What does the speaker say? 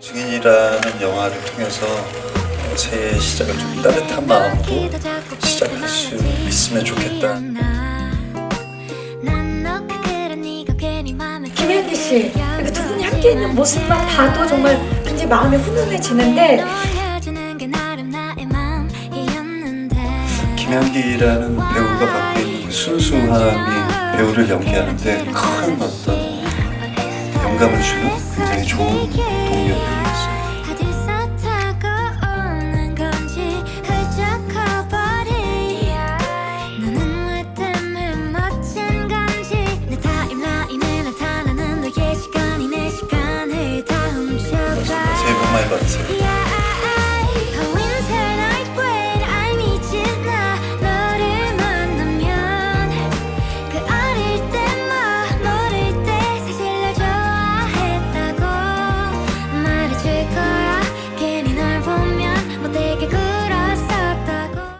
증인이라는 영화를 통해서 새해 시작을 좀 따뜻한 마음으로 시작할 수 있으면 좋겠다. 김현기 씨, 이렇게 두 분이 함께 있는 모습만 봐도 정말 굉장히 마음이 훈훈해지는데 김현기라는 배우가 갖고 있는 그 순수함이 배우를 연기하는데 큰 어떤 영감을 주는 굉장히 좋은 많이 받으세요.